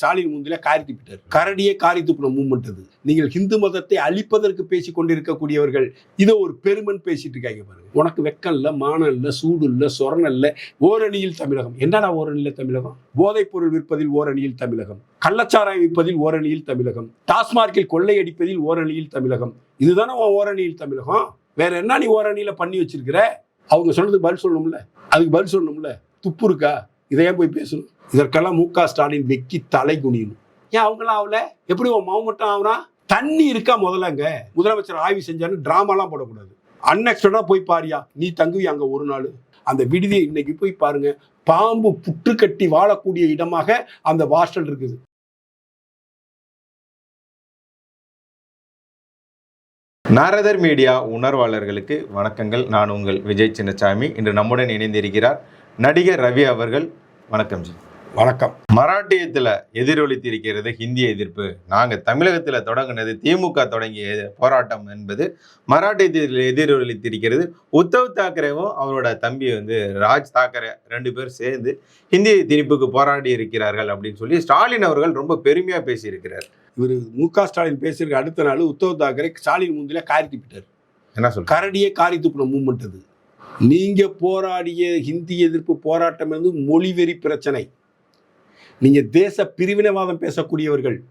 ஸ்டாலின் முந்தில காரி துப்பிட்டார் கரடியே காரி துப்பின மூமெண்ட் அது. நீங்கள் ஹிந்து மதத்தை அழிப்பதற்கு பேசி கொண்டிருக்கக்கூடியவர்கள் இதை ஒரு பெருமன் பேசிட்டு இருக்காங்க பாருங்க. உனக்கு வெக்கம் இல்லை மானம் இல்லை சூடு இல்லை சொரணம் இல்லை ஓரணியில் தமிழகம். என்னடா ஓரணியில் தமிழகம்? போதைப் பொருள் விற்பதில் ஓரணியில் தமிழகம். கள்ளச்சாராயம் விற்பதில் ஓரணியில் தமிழகம். டாஸ்மார்க்கில் கொள்ளையடிப்பதில் ஓரணியில் தமிழகம். இதுதானே உன் ஓரணியில் தமிழகம்? வேற என்ன நீ ஓரணியில பண்ணி வச்சிருக்கிற? அவங்க சொன்னதுக்கு பதில் சொல்லணும்ல. அதுக்கு பதில் சொல்லணும்ல. துப்பு இருக்கா? இதையே போய் பேசணும். இதற்கெல்லாம் மு க ஸ்டாலின் வெக்கி தலை குனியணும். ஏன் அவங்களாம் ஆகல எப்படி உன் மாவு மட்டும் ஆகுறான் தண்ணி இருக்கா முதல்லங்க. முதலமைச்சர் ஆய்வு செஞ்சான்னு டிராமாலாம் போடக்கூடாது. அன்எக்ஸ்பெக்டா போய் பாரியா? நீ தங்குவி அங்கே ஒரு நாள்? அந்த விடுதியை இன்னைக்கு போய் பாருங்க. பாம்பு புற்று கட்டி வாழக்கூடிய இடமாக அந்த வாஸ்டல் இருக்குது. நாரதர் மீடியா உணர்வாளர்களுக்கு வணக்கங்கள். நான் உங்கள் விஜய் சின்னசாமி. இன்று நம்முடன் இணைந்திருக்கிறார் நடிகர் ரவி அவர்கள் வணக்கம் ஜி. வணக்கம். மராட்டியத்தில் எதிரொலித்திருக்கிறது ஹிந்தி எதிர்ப்பு. நாங்கள் தமிழகத்தில் தொடங்கினது திமுக தொடங்கிய போராட்டம் என்பது மராட்டியத்தில் எதிரொலித்திருக்கிறது. உத்தவ் தாக்கரேவும் அவரோட தம்பி வந்து ராஜ் தாக்கரே ரெண்டு பேரும் சேர்ந்து ஹிந்தி திணிப்புக்கு போராடி இருக்கிறார்கள் அப்படின்னு சொல்லி ஸ்டாலின் அவர்கள் ரொம்ப பெருமையாக பேசியிருக்கிறார். இவர் மு க ஸ்டாலின் பேசியிருக்க அடுத்த நாள் உத்தவ் தாக்கரே ஸ்டாலின் முந்தில காரி துப்பிட்டார். என்ன சொல்ற கரடியே காரி துப்பின மூமெண்ட் அது. நீங்க போராடிய ஹிந்தி எதிர்ப்பு போராட்டம் என்பது மொழிவெறி பிரச்சனை. நீங்க தேச பிரிவினைவாதம் பேசக்கூடியவர்கள்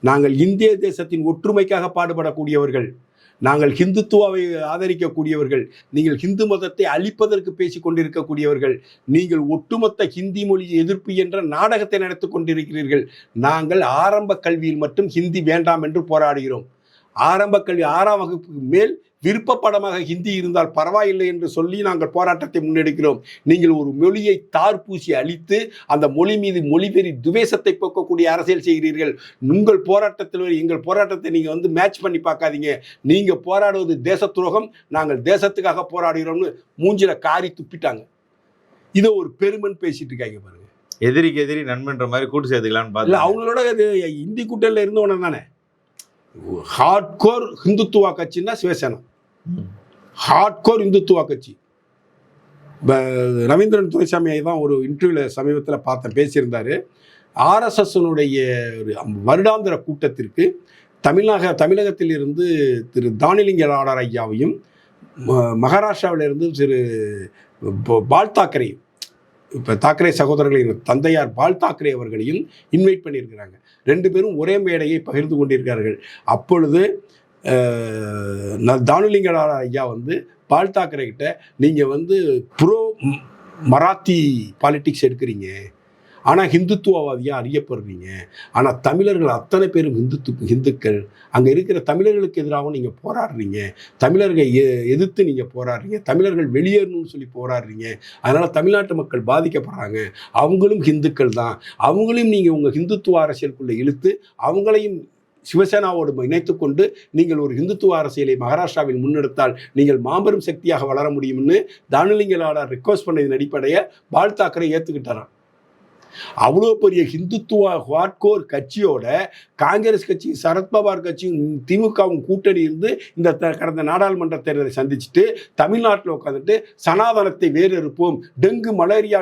நாங்கள் இந்திய தேசத்தின் ஒற்றுமைக்காக பாடுபடக்கூடியவர்கள் நாங்கள் ஹிந்துத்துவாவை ஆதரிக்கக்கூடியவர்கள் நீங்கள் ஹிந்து மதத்தை அழிப்பதற்கு பேசிக் கொண்டிருக்கக்கூடியவர்கள் நீங்கள் ஒட்டுமொத்த ஹிந்தி மொழி எதிர்ப்பு என்ற நாடகத்தை நடத்தி கொண்டிருக்கிறீர்கள் நாங்கள் ஆரம்ப கல்வியில் மட்டும் ஹிந்தி வேண்டாம் என்று போராடுகிறோம். ஆரம்ப கல்வி ஆறாம் வகுப்புக்கு மேல் விருப்பப்படமாக ஹிந்தி இருந்தால் பரவாயில்லை என்று சொல்லி நாங்கள் போராட்டத்தை முன்னெடுக்கிறோம். நீங்கள் ஒரு மொழியை தார்பூசி அழித்து அந்த மொழி மீது மொழிவெறி துவேஷத்தை போக்கக்கூடிய அரசியல் செய்கிறீர்கள். உங்கள் போராட்டத்தில் எங்கள் போராட்டத்தை நீங்கள் வந்து மேட்ச் பண்ணி பார்க்காதீங்க. நீங்கள் போராடுவது தேச துரோகம் நாங்கள் தேசத்துக்காக போராடுகிறோம்னு மூஞ்சில காரி துப்பிட்டாங்க. இதை ஒரு பெருமன் பேசிட்டு இருக்காங்க பாருங்க. எதிரிக்கு எதிரி நண்பன்ற மாதிரி கூட்டு சேர்த்துக்கலாம்னு இல்ல பார்த்தா அவங்களோட இந்தி கூட்டணியில் இருந்தவன தானே. ஹார்ட்கோர் ஹிந்துத்துவா கட்சின்னா சிவசேனா ஹார்ட்கோர் இந்துத்துவா கட்சி ப- ரவீந்திரன் துரைசாமியை தான் ஒரு இன்டர்வியூவில் சமீபத்தில் பார்த்தேன் பேசியிருந்தார். ஆர்எஸ்எஸ்னுடைய ஒரு வருடாந்திர கூட்டத்திற்கு தமிழக தமிழகத்தில் இருந்து திரு தானிலிங்க நாடார் ஐயாவையும் ம- மகாராஷ்டிராவிலிருந்து திரு பால் தாக்கரே இப்போ தாக்கரே சகோதரர்களின் தந்தையார் பால் தாக்கரே அவர்களையும் இன்வைட் பண்ணியிருக்கிறாங்க. ரெண்டு பேரும் ஒரே மேடையை பகிர்ந்து கொண்டிருக்கிறார்கள். அப்பொழுது அஹ், ஐயா வந்து பால் தாக்கரே கிட்ட நீங்கள் வந்து ப்ரோ மராத்தி பாலிட்டிக்ஸ் எடுக்கிறீங்க. ஆனால் ஹிந்துத்துவவாதியாக அறியப்படுறீங்க. ஆனால் தமிழர்கள் அத்தனை பேரும் ஹிந்துத்து ஹிந்துக்கள். அங்கே இருக்கிற தமிழர்களுக்கு எதிராகவும் நீங்கள் போராடுறீங்க. தமிழர்களை எ- எதிர்த்து நீங்கள் போராடுறீங்க. தமிழர்கள் வெளியேறணும்னு சொல்லி போராடுறீங்க. அதனால் தமிழ்நாட்டு மக்கள் பாதிக்கப்படுறாங்க. அவங்களும் ஹிந்துக்கள் தான். அவங்களையும் நீங்கள் உங்கள் ஹிந்துத்துவ அரசியலுக்குள்ளே இழுத்து அவங்களையும் சிவசேனாவோடு இணைத்து கொண்டு நீங்கள் ஒரு ஹிந்துத்துவ அரசியலை மகாராஷ்டிராவில் முன்னெடுத்தால் நீங்கள் மாபெரும் சக்தியாக வளர முடியும்னு தானுலிங்க ரிக்வஸ்ட் பண்ணதின் அடிப்படையை பால் தாக்கரை ஏற்றுக்கிட்டாரான் அவ்வளோ பெரிய ஹிந்துத்துவ ஹார்ட்கோர் கட்சியோட காங்கிரஸ் கட்சியும் சரத்பவார் கட்சியும் திமுகவும் கூட்டணி இருந்து இந்த த- கடந்த நாடாளுமன்ற தேர்தலை சந்திச்சுட்டு தமிழ்நாட்டில் உட்காந்துட்டு சனாதனத்தை வேறறுப்போம் டெங்கு மலேரியா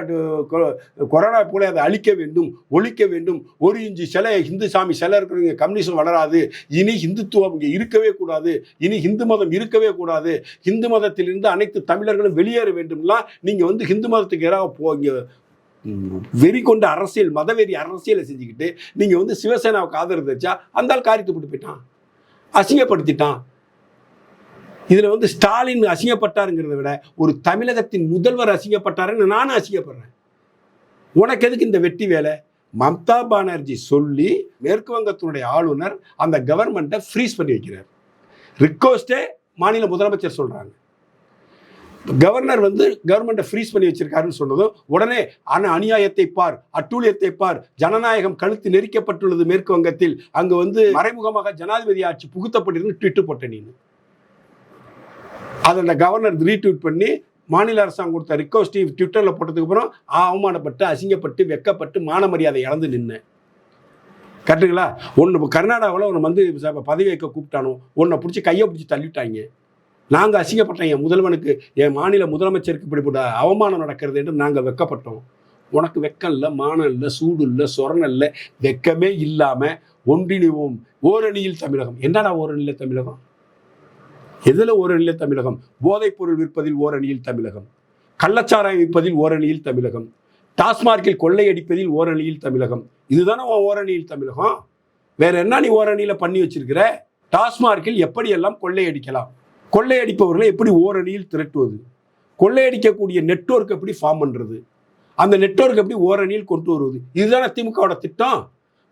கொ- கொரோனா போல அதை அழிக்க வேண்டும் ஒழிக்க வேண்டும் ஒரு இஞ்சி சிலை ஹிந்து சாமி சிலை இருக்கிறவங்க கம்யூனிசம் வளராது இனி ஹிந்துத்துவம் இங்கே இருக்கவே கூடாது இனி ஹிந்து மதம் இருக்கவே கூடாது ஹிந்து மதத்திலிருந்து அனைத்து தமிழர்களும் வெளியேற வேண்டும்லாம் நீங்கள் வந்து ஹிந்து மதத்துக்கு எதிராக போ இங்கே வெறி கொண்ட அரசியல் மதவெறி அரசியலை செஞ்சுக்கிட்டு நீங்கள் வந்து சிவசேனாவுக்கு ஆதரவு தெரிச்சா அந்த ஆள் காரியத்தை போயிட்டான். அசிங்கப்படுத்திட்டான். இதில் வந்து ஸ்டாலின் அசிங்கப்பட்டாருங்கிறத விட ஒரு தமிழகத்தின் முதல்வர் அசிங்கப்பட்டாருன்னு நானும் அசிங்கப்படுறேன். உனக்கு எதுக்கு இந்த வெட்டி வேலை? மம்தா பானர்ஜி சொல்லி மேற்கு வங்கத்தினுடைய ஆளுநர் அந்த கவர்மெண்ட்டை ஃப்ரீஸ் பண்ணி வைக்கிறார். ரிக்வஸ்டே மாநில முதலமைச்சர் சொல்கிறாங்க கவர்னர் வந்து கவர்மெண்ட்டை ஃப்ரீஸ் பண்ணி வச்சிருக்காருன்னு சொன்னதும் உடனே அன அநியாயத்தை பார் அட்டூழியத்தை பார் ஜனநாயகம் கழுத்து நெரிக்கப்பட்டுள்ளது மேற்கு வங்கத்தில் அங்கு வந்து மறைமுகமாக ஜனாதிபதி ஆட்சி புகுத்தப்பட்டிருந்து ட்விட்டு போட்ட நீனு. அதை அந்த கவர்னர் ரீட்வீட் பண்ணி மாநில அரசாங்கம் கொடுத்த ரிக்வஸ்ட் ட்விட்டரில் போட்டதுக்கு அப்புறம் அவமானப்பட்டு அசிங்கப்பட்டு வெக்கப்பட்டு மான மரியாதை இழந்து நின்னேன். கரெக்டுங்களா ஒன்று கர்நாடகாவில் ஒன்று வந்து பதவி வைக்க கூப்பிட்டானோ உன்னை பிடிச்சி கையை பிடிச்சி தள்ளிட்டாங்க. நாங்கள் அசிங்கப்பட்டோம் என் முதல்வனுக்கு என் மாநில முதலமைச்சருக்கு இப்படிப்பட்ட அவமானம் நடக்கிறது என்று நாங்கள் வெக்கப்பட்டோம். உனக்கு வெக்கம் இல்லை மானம் இல்லை சூடு இல்லை சொரணம் இல்லை வெக்கமே இல்லாமல் ஒன்றிணைவோம். ஓரணியில் தமிழகம். என்னடா ஓரணியில் தமிழகம்? எதில் ஓரணியில் தமிழகம்? போதைப்பொருள் விற்பதில் ஓரணியில் தமிழகம். கள்ளச்சாராயம் விற்பதில் ஓரணியில் தமிழகம். டாஸ்மார்க்கில் கொள்ளையடிப்பதில் ஓரணியில் தமிழகம். இதுதானே உன் ஓரணியில் தமிழகம்? வேற என்ன நீ ஓரணியில் பண்ணி வச்சிருக்கிற? டாஸ்மார்க்கில் எப்படியெல்லாம் கொள்ளையடிக்கலாம் கொள்ளையடிப்பவர்களை எப்படி ஓரணியில் திரட்டுவது? கொள்ளையடிக்கக்கூடிய நெட்வொர்க் எப்படி ஃபார்ம் பண்ணுறது அந்த நெட்வொர்க் எப்படி ஓரணியில் கொண்டு வருவது? இதுதானே திமுகவோட திட்டம்.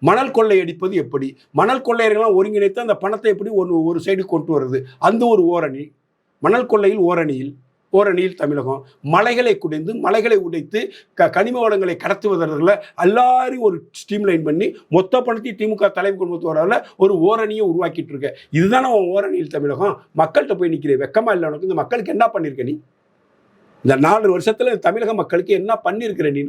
மணல் கொள்ளையடிப்பது எப்படி? மணல் கொள்ளையர்கள்லாம் ஒருங்கிணைத்து அந்த பணத்தை எப்படி ஒரு ஒரு சைடு கொண்டு வருது அந்த ஒரு ஓரணி மணல் கொள்ளையில் ஓரணியில் ஓரணியில் தமிழகம். மலைகளை குடைந்து மலைகளை உடைத்து க கனிம வளங்களை கடத்துவதில் எல்லாரையும் ஒரு ஸ்ட்ரீம்லைன் பண்ணி மொத்த பணத்தையும் திமுக தலைமை கொண்டு வரல ஒரு ஓரணியை உருவாக்கிட்டு இருக்க இதுதானே உன் ஓரணியில் தமிழகம். மக்கள்கிட்ட போய் நிற்கிற வெக்கமா இல்லை உனக்கு? இந்த மக்களுக்கு என்ன பண்ணியிருக்க நீ? இந்த நாலு வருஷத்துல தமிழக மக்களுக்கு என்ன பண்ணியிருக்கிற நீ?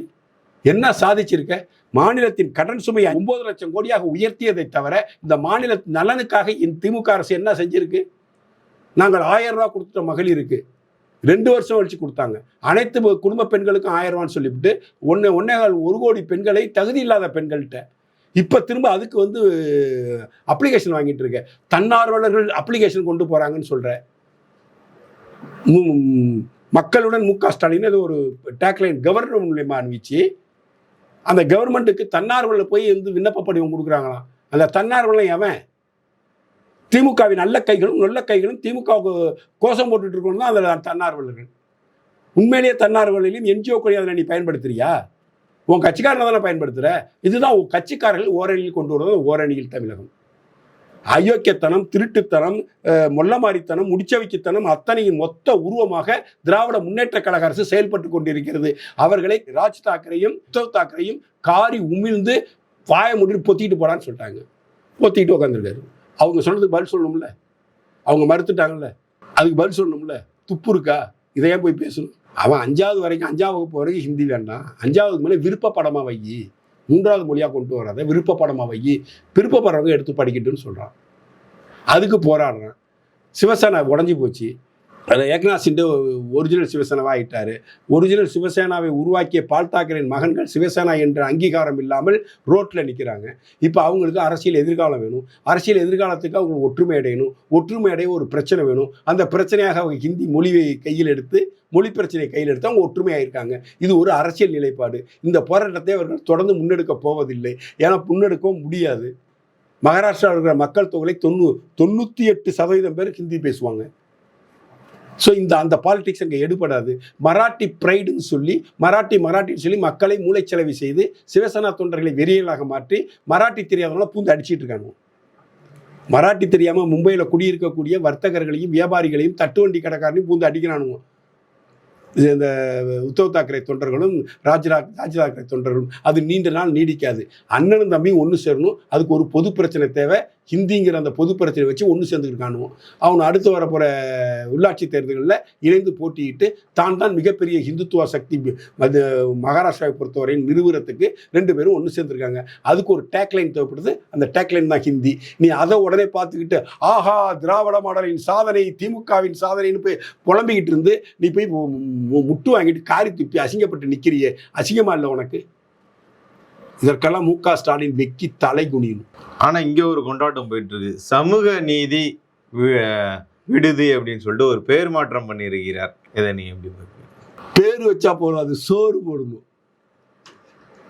என்ன சாதிச்சிருக்க? மாநிலத்தின் கடன் சுமையை ஒன்பது லட்சம் கோடியாக உயர்த்தியதை தவிர இந்த மாநில நலனுக்காக இந்த திமுக அரசு என்ன செஞ்சிருக்கு? நாங்கள் ஆயிரம் ரூபா கொடுத்துட்ட மகளிருக்கு. ரெண்டு வருஷம் கழிச்சு கொடுத்தாங்க. அனைத்து குடும்ப பெண்களுக்கும் ஆயிரம் ரூபான்னு சொல்லிவிட்டு ஒன்று ஒன்னே ஒரு கோடி பெண்களை தகுதி இல்லாத பெண்கள்கிட்ட. இப்போ திரும்ப அதுக்கு வந்து அப்ளிகேஷன் வாங்கிட்டு இருக்க தன்னார்வலர்கள் அப்ளிகேஷன் கொண்டு போகிறாங்கன்னு சொல்கிறேன் மக்களுடன் மு க. ஸ்டாலின் அது ஒரு டேக்லைன் கவர்னர் மூலியமாக அனுப்பிச்சு அந்த கவர்மெண்ட்டுக்கு தன்னார்வலில் போய் வந்து விண்ணப்ப படிவம் கொடுக்குறாங்களாம். அந்த தன்னார்வலம் எவன்? திமுகவின் நல்ல கைகளும் நல்ல கைகளும் திமுகவுக்கு கோஷம் போட்டுட்டு இருக்கணும் தான் அதில் தன்னார்வலர்கள். உண்மையிலேயே தன்னார்வலையும் என்ஜிஓக்களை அதில் நீ பயன்படுத்துறியா? உன் கட்சிக்காரன் தானே பயன்படுத்துகிற இதுதான் உன் கட்சிக்காரர்கள் ஓரணியில் கொண்டு வருவது ஓரணியில் தமிழகம். அயோக்கியத்தனம் திருட்டுத்தனம் மொல்லமாரித்தனம் முடிச்சவைக்குத்தனம் அத்தனையின் மொத்த உருவமாக திராவிட முன்னேற்ற கழக அரசு செயல்பட்டு கொண்டிருக்கிறது. அவர்களை ராஜ் தாக்கரையும் உத்தவ் தாக்கரையும் காரி உமிழ்ந்து வாய முடிவு பொத்திட்டு போடான்னு சொல்லிட்டாங்க. பொத்திட்டு உட்காந்துருக்காரு அவங்க சொன்னதுக்கு பதில் சொல்லணும்ல. அவங்க மறுத்துட்டாங்கல்ல. அதுக்கு பதில் சொல்லணும்ல. துப்பு இருக்கா? இதையே போய் பேசணும். அவன் அஞ்சாவது வரைக்கும் அஞ்சாவது வகுப்பு வரைக்கும் ஹிந்தி வேண்டாம். அஞ்சாவது மேலே விருப்ப படமா வை. மூன்றாவது மொழியாக கொண்டு வராத விருப்ப படமா வை. விருப்பப்படுறவங்க எடுத்து படிக்கட்டும்னு சொல்கிறான் அதுக்கு போராடுறான். சிவசேனா உடஞ்சி போச்சு. அதில் ஏக்நாத் சிண்டே ஒரிஜினல் சிவசேனாவாக ஆகிட்டார் ஒரிஜினல் சிவசேனாவை உருவாக்கிய பால் தாக்கரின் மகன்கள் சிவசேனா என்ற அங்கீகாரம் இல்லாமல் ரோட்டில் நிற்கிறாங்க இப்போ அவங்களுக்கு அரசியல் எதிர்காலம் வேணும். அரசியல் எதிர்காலத்துக்கு அவங்க ஒற்றுமை அடையணும். ஒற்றுமை அடைய ஒரு பிரச்சனை வேணும். அந்த பிரச்சனையாக அவங்க ஹிந்தி மொழியை கையில் எடுத்து மொழி பிரச்சனையை கையில் எடுத்து அவங்க ஒற்றுமையாக இருக்காங்க. இது ஒரு அரசியல் நிலைப்பாடு. இந்த போராட்டத்தை அவர்கள் தொடர்ந்து முன்னெடுக்க போவதில்லை. ஏன்னா முன்னெடுக்கவும் முடியாது. மகாராஷ்டிராவில் இருக்கிற மக்கள் தொகை தொண்ணூ தொண்ணூற்றி எட்டு சதவீதம் பேர் ஹிந்தி பேசுவாங்க. ஸோ இந்த அந்த பாலிடிக்ஸ் அங்கே எடுபடாது. மராட்டி ப்ரைடுன்னு சொல்லி மராட்டி மராட்டின்னு சொல்லி மக்களை மூளைச்சலவை செய்து சிவசேனா தொண்டர்களை வெறியலாக மாற்றி மராட்டி தெரியாதவங்களாம் பூந்து அடிச்சிட்டு இருக்காங்க. மராட்டி தெரியாமல் மும்பையில் குடியிருக்கக்கூடிய வர்த்தகர்களையும் வியாபாரிகளையும் தட்டுவண்டி கடைக்காரனையும் பூந்து அடிக்கிறானுங்க. இது இந்த உத்தவ் தாக்கரே தொண்டர்களும் ராஜ்ரா ராஜ் தாக்கரே தொண்டர்களும் அது நீண்ட நாள் நீடிக்காது. அண்ணனும் தம்பியும் ஒன்று சேரணும். அதுக்கு ஒரு பொது பிரச்சனை தேவை. ஹிந்திங்கிற அந்த பொது பிரச்சனை வச்சு ஒன்று சேர்ந்துக்கிட்டு காணுவோம் அவன் அடுத்து வரப்போகிற உள்ளாட்சி தேர்தல்களில் இணைந்து போட்டியிட்டு தான் தான் மிகப்பெரிய ஹிந்துத்துவ சக்தி அது மகாராஷ்டிராவை பொறுத்தவரை நிறுவனத்துக்கு ரெண்டு பேரும் ஒன்று சேர்ந்துருக்காங்க. அதுக்கு ஒரு டேக்லைன் தேவைப்படுது. அந்த டேக்லைன் தான் ஹிந்தி. நீ அதை உடனே பார்த்துக்கிட்டு ஆஹா திராவிட மாடலின் சாதனை திமுகவின் சாதனைன்னு போய் புலம்பிக்கிட்டு இருந்து நீ போய் முட்டு வாங்கிட்டு காரி துப்பி அசிங்கப்பட்டு நிற்கிறியே அசிங்கமா இல்லை உனக்கு? இதற்கெல்லாம் மு க ஸ்டாலின் வெக்கி தலை குனியும். ஆனால் இங்கே ஒரு கொண்டாட்டம் போயிட்டு இருக்கு. சமூக நீதி விடுதி அப்படின்னு சொல்லிட்டு ஒரு பேர் மாற்றம் பண்ணியிருக்கிறார். இதை நீ எப்படி பேர் வச்சா போதும் அது சோறு போடணும்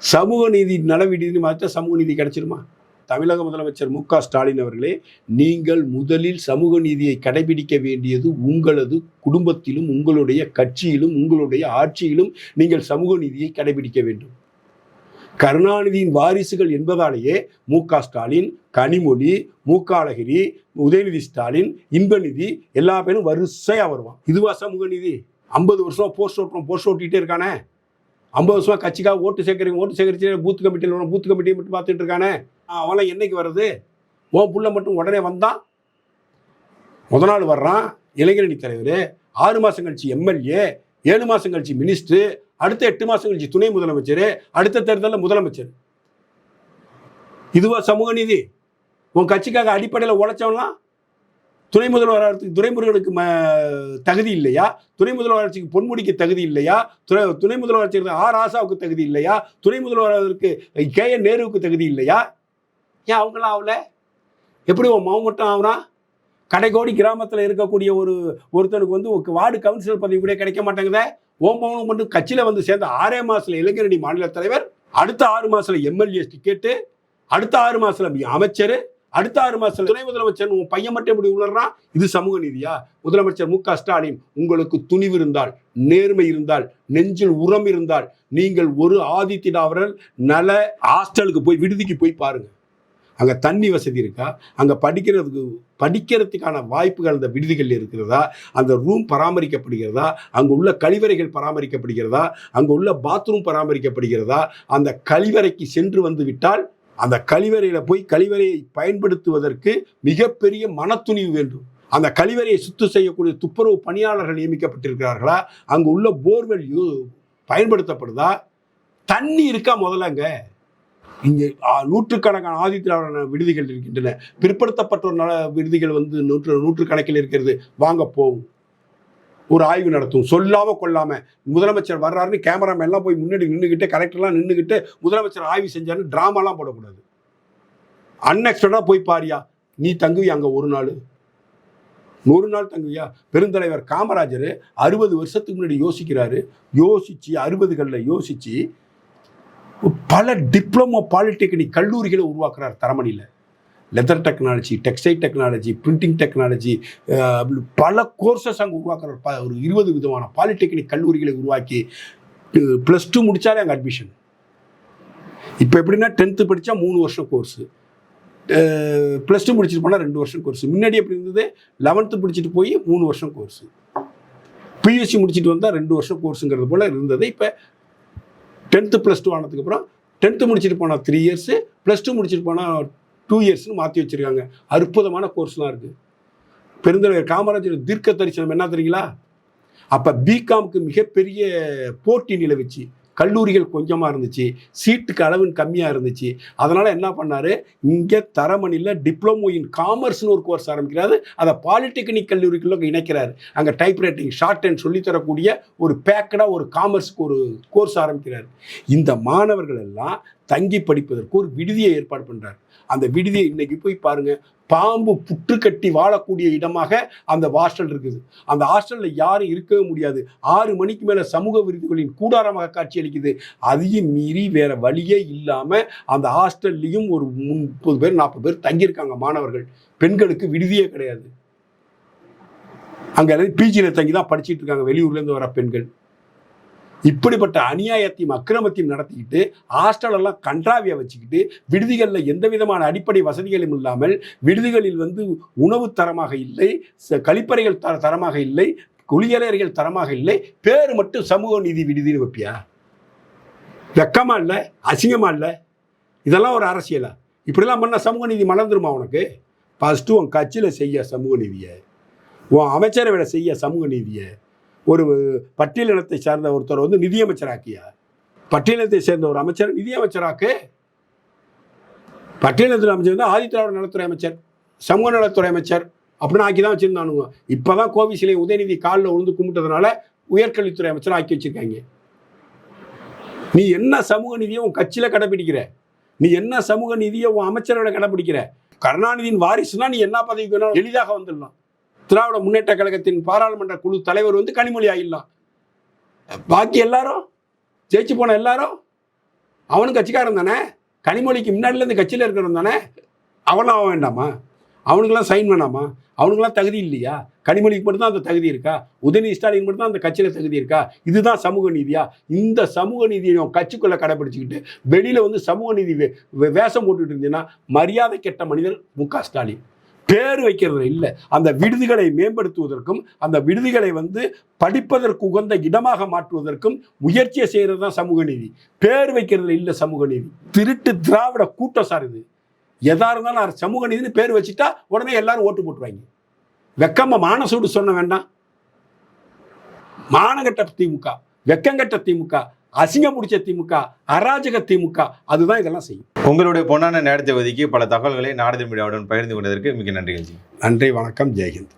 சமூக நீதி நலவீடுன்னு மாற்ற சமூக நீதி கிடைச்சிருமா? தமிழக முதலமைச்சர் மு க ஸ்டாலின் அவர்களே நீங்கள் முதலில் சமூக நீதியை கடைபிடிக்க வேண்டியது உங்களது குடும்பத்திலும் உங்களுடைய கட்சியிலும் உங்களுடைய ஆட்சியிலும் நீங்கள் சமூக நீதியை கடைபிடிக்க வேண்டும். கருணாநிதியின் வாரிசுகள் என்பதாலேயே மு க ஸ்டாலின் கனிமொழி மு அழகிரி உதயநிதி ஸ்டாலின் இன்பநிதி எல்லா பேரும் வரிசையாக வருவான். இதுவா சமூக நீதி ஐம்பது வருஷம் போஸ்ட் ஓட்டுறோம் போஸ்ட் ஓட்டிகிட்டே இருக்கானே? ஐம்பது வருஷமாக கட்சிக்காக ஓட்டு சேகரிங்க ஓட்டு சேகரிச்சு பூத் கமிட்டியில் வரும் பூத் கமிட்டியை மட்டும் பார்த்துட்டு இருக்கானே? அவெல்லாம் என்னைக்கு வருது உன் புள்ள மட்டும் உடனே வந்தான்? முத நாள் வர்றான் இளைஞரணி தலைவர் ஆறு மாதம் கழிச்சு எம்எல்ஏ ஏழு மாதம் கழிச்சு மினிஸ்டர் அடுத்த எட்டு மாதம் கழிச்சு துணை முதலமைச்சர் அடுத்த தேர்தலில் முதலமைச்சர். இதுவா சமூக நீதி? உன் கட்சிக்காக அடிப்படையில் உழைச்சவன்லாம் துணை முதல்வராகிறதுக்கு துறைமுருகனுக்கு ம தகுதி இல்லையா? துணை முதல்வராட்சிக்கு பொன்முடிக்கு தகுதி இல்லையா? துணை துணை முதல்வராட்சிக்கு ஆர். ஆசாவுக்கு தகுதி இல்லையா? துணை முதல்வராக கே. என். நேருவுக்கு தகுதி இல்லையா? ஏன் அவங்களாம் ஆகல? எப்படி உன் மகன் மட்டும் ஆகுறான்? கடைக்கோடி கிராமத்தில் இருக்கக்கூடிய ஒரு ஒருத்தனுக்கு வந்து ஒரு வார்டு கவுன்சிலர் பதவி கூட கிடைக்க மாட்டேங்குதே. ஓம் மகனும் மட்டும் கட்சியில் வந்து சேர்ந்த ஆறே மாதத்தில் இளைஞரணி மாநில தலைவர் அடுத்த ஆறு மாதத்தில் எம்எல்ஏ டிக்கெட்டு அடுத்த ஆறு மாதத்தில் அமைச்சர் அடுத்த ஆறு மாதத்தில் துணை முதலமைச்சர் உன் பையன் மட்டும் இப்படி உணர்றான் இது சமூக நீதியா? முதலமைச்சர் மு க ஸ்டாலின் உங்களுக்கு துணிவு இருந்தால் நேர்மை இருந்தால் நெஞ்சில் உரம் இருந்தால் நீங்கள் ஒரு ஆதித்திடாவரல் நல ஹாஸ்டலுக்கு போய் விடுதிக்கு போய் பாருங்கள் அங்கே தண்ணி வசதி இருக்கா? அங்கே படிக்கிறதுக்கு படிக்கிறதுக்கான வாய்ப்புகள் அந்த விடுதிகள் இருக்கிறதா? அந்த ரூம் பராமரிக்கப்படுகிறதா? அங்கே உள்ள கழிவறைகள் பராமரிக்கப்படுகிறதா? அங்கே உள்ள பாத்ரூம் பராமரிக்கப்படுகிறதா? அந்த கழிவறைக்கு சென்று வந்து விட்டால் அந்த கழிவறையில் போய் கழிவறையை பயன்படுத்துவதற்கு மிகப்பெரிய மனத்துணிவு வேண்டும். அந்த கழிவறையை சுத்தம் செய்யக்கூடிய துப்புரவு பணியாளர்கள் நியமிக்கப்பட்டிருக்கிறார்களா? அங்கே உள்ள போர்வெல் யூ- பயன்படுத்தப்படுதா? தண்ணி இருக்கா முதல்லங்க இங்கே நூற்றுக்கணக்கான ஆதித்திராவிட விடுதிகள் இருக்கின்றன. பிற்படுத்தப்பட்டோர் நல விடுதிகள் வந்து நூற்று நூற்றுக்கணக்கில் இருக்கிறது. வாங்க போகும் ஒரு ஆய்வு நடத்தும் சொல்லாம கொள்ளாம. முதலமைச்சர் வர்றாருன்னு கேமராமேன் எல்லாம் போய் முன்னாடி நின்றுக்கிட்டு கலெக்டர்லாம் நின்றுக்கிட்டு முதலமைச்சர் ஆய்வு செஞ்சாருன்னு ட்ராமாலாம் போடக்கூடாது. அன்எக்ஸ்பெக்டடாக போய் பாரியா. நீ தங்குவியா அங்கே ஒரு நாள்? நூறு நாள் தங்குவியா? பெருந்தலைவர் காமராஜர் அறுபது வருஷத்துக்கு முன்னாடி யோசிக்கிறாரு. யோசிச்சு அறுபதுகளில் யோசிச்சு பல டிப்ளமோ பாலிடெக்னிக் கல்லூரிகளை உருவாக்குறார் தரமணியில். Leather technology textile technology printing technology பல கோர்சஸ் அங்கே உருவாக்குறார். ப- ஒரு இருபது விதமான பாலிடெக்னிக் கல்லூரிகளை உருவாக்கி ப்ளஸ் டூ முடித்தாலே அங்கே அட்மிஷன் இப்போ எப்படின்னா டென்த்து படித்தா மூணு வருஷம் கோர்ஸு ப்ளஸ் டூ முடிச்சுட்டு போனால் ரெண்டு வருஷம் கோர்ஸ் முன்னாடி எப்படி இருந்தது? லெவன்த்து படிச்சுட்டு போய் மூணு வருஷம் கோர்ஸு பியூசி முடிச்சுட்டு வந்தால் ரெண்டு வருஷம் கோர்ஸுங்கிறது போல் இருந்தது. இப்போ டென்த்து ப்ளஸ் டூ ஆனதுக்கப்புறம் டென்த்து முடிச்சுட்டு போனால் த்ரீ இயர்ஸு ப்ளஸ் டூ முடிச்சுட்டு போனால் டூ இயர்ஸ்னு மாற்றி வச்சுருக்காங்க. அற்புதமான கோர்ஸ்லாம் இருக்குது பெருந்தலைவர் காமராஜர் தீர்க்க தரிசனம் என்ன தெரியுங்களா? அப்போ பிகாம்க்கு மிகப்பெரிய போட்டி நிலவுச்சு. கல்லூரிகள் கொஞ்சமாக இருந்துச்சு சீட்டுக்கு அளவு கம்மியாக இருந்துச்சு. அதனால் என்ன பண்ணார்? இங்கே தரமணியில் டிப்ளமோ இன் காமர்ஸ்னு ஒரு கோர்ஸ் ஆரம்பிக்கிறாரு. அதை பாலிடெக்னிக் கல்லூரிக்குள்ள இணைக்கிறார். அங்கே டைப் ரைட்டிங் ஷார்ட் அண்ட் சொல்லித்தரக்கூடிய ஒரு பேக்கடாக ஒரு காமர்ஸ்க்கு ஒரு கோர்ஸ் ஆரம்பிக்கிறார். இந்த மாணவர்கள் எல்லாம் தங்கி படிப்பதற்கு ஒரு விடுதியை ஏற்பாடு பண்ணுறார் அந்த விடுதியை இன்னைக்கு போய் பாருங்க. பாம்பு புற்று கட்டி வாழக்கூடிய இடமாக அந்த ஹாஸ்டல் இருக்குது. அந்த ஹாஸ்டலில் யாரும் இருக்கவே முடியாது. ஆறு மணிக்கு மேலே சமூக விருதுகளின் கூடாரமாக காட்சியளிக்குது. அதையும் மீறி வேற வழியே இல்லாமல் அந்த ஹாஸ்டல்லையும் ஒரு முப்பது பேர் நாற்பது பேர் தங்கியிருக்காங்க மாணவர்கள். பெண்களுக்கு விடுதியே கிடையாது. அங்கே பிஜியில் தங்கி தான் படிச்சிட்டு இருக்காங்க. வெளியூர்லேருந்து வர பெண்கள். இப்படிப்பட்ட அநியாயத்தையும் அக்கிரமத்தையும் நடத்திக்கிட்டு ஹாஸ்டலெல்லாம் கன்றாவியை வச்சுக்கிட்டு விடுதிகளில் எந்த விதமான அடிப்படை வசதிகளும் இல்லாமல் விடுதிகளில் வந்து உணவு தரமாக இல்லை கழிப்பறைகள் தர தரமாக இல்லை குளியலறைகள் தரமாக இல்லை பேர் மட்டும் சமூக நீதி விடுதின்னு வைப்பியா? வெக்கமா இல்லை? அசிங்கமா இல்லை? இதெல்லாம் ஒரு அரசியலா? இப்படிலாம் பண்ண சமூக நீதி மலர்ந்துருமா உனக்கு? ஃபஸ்ட்டு உன் கட்சியில் செய்ய சமூக நீதியை உன் அமைச்சரவையில செய்ய சமூக நீதியை ஒரு பட்டியலினத்தை சார்ந்த ஒருத்தர் வந்து நிதியமைச்சராக்கியா? பட்டியலினத்தை சேர்ந்த ஒரு அமைச்சர் நிதியமைச்சராக்கு? பட்டியலினத்தில் அமைச்சர் வந்து ஆதித்திராவிட நலத்துறை அமைச்சர் சமூக நலத்துறை அமைச்சர் அப்படின்னு ஆக்கி தான் வச்சிருந்தானுங்க. இப்போதான் கோவிசிலை உதயநிதி காலில் உழுந்து கும்பிட்டதுனால உயர்கல்வித்துறை அமைச்சர் ஆக்கி வச்சுருக்காங்க. நீ என்ன சமூக நீதியை உன் கட்சியில் கடைபிடிக்கிற? நீ என்ன சமூக நீதியை உன் அமைச்சரோட கடைபிடிக்கிற? கருணாநிதியின் வாரிசுனா நீ என்ன பதவிக்கு வேணாலும் எளிதாக வந்துடலாம். திராவிட முன்னேற்ற கழகத்தின் பாராளுமன்ற குழு தலைவர் வந்து கனிமொழி ஆகிடலாம். பாக்கி எல்லாரும் ஜெயிச்சு போன எல்லாரும் அவனும் கட்சிக்காரன் தானே? கனிமொழிக்கு முன்னாடிலேருந்து கட்சியில் இருக்கிறவன் தானே? அவனும் ஆக வேண்டாமா? அவனுக்கெல்லாம் சைன் வேணாமா? அவனுக்கெல்லாம் தகுதி இல்லையா? கனிமொழிக்கு மட்டும்தான் அந்த தகுதி இருக்கா? உதயநிதி ஸ்டாலின் மட்டும்தான் அந்த கட்சியில் தகுதி இருக்கா? இதுதான் சமூக நீதியா? இந்த சமூக நீதியை கட்சிக்குள்ளே கடைபிடிச்சிக்கிட்டு வெளியில் வந்து சமூக நீதி வே- வேஷம் போட்டுக்கிட்டு இருந்தீங்கன்னா மரியாதை கெட்ட மனிதர் மு க ஸ்டாலின். பேர் வைக்கிறது இல்லை. அந்த விடுதிகளை மேம்படுத்துவதற்கும் அந்த விடுதிகளை வந்து படிப்பதற்கு உகந்த இடமாக மாற்றுவதற்கும் முயற்சியை செய்கிறது தான் சமூக நீதி. பேர் வைக்கிறது இல்லை சமூக நீதி. திருட்டு திராவிட கூட்டம் சார் இது. எதா இருந்தாலும் சமூக நீதினு பேர் வச்சுட்டா உடனே எல்லாரும் ஓட்டு போட்டுருவாங்க. வெக்கம்மா மானசூடு சொன்ன வேண்டாம். மானகட்ட திமுக வெக்கங்கட்ட திமுக அசிங்கம் முடிச்ச திமுக அராஜக திமுக அதுதான் இதெல்லாம் செய்யும். உங்களுடைய பொன்னான நேரத்தை ஒதுக்கி பல தகவல்களை நாரத மீடியாவுடன் பகிர்ந்து கொண்டதற்கு மிக நன்றிகள் ஜி. நன்றி வணக்கம் ஜெயஹிந்த்.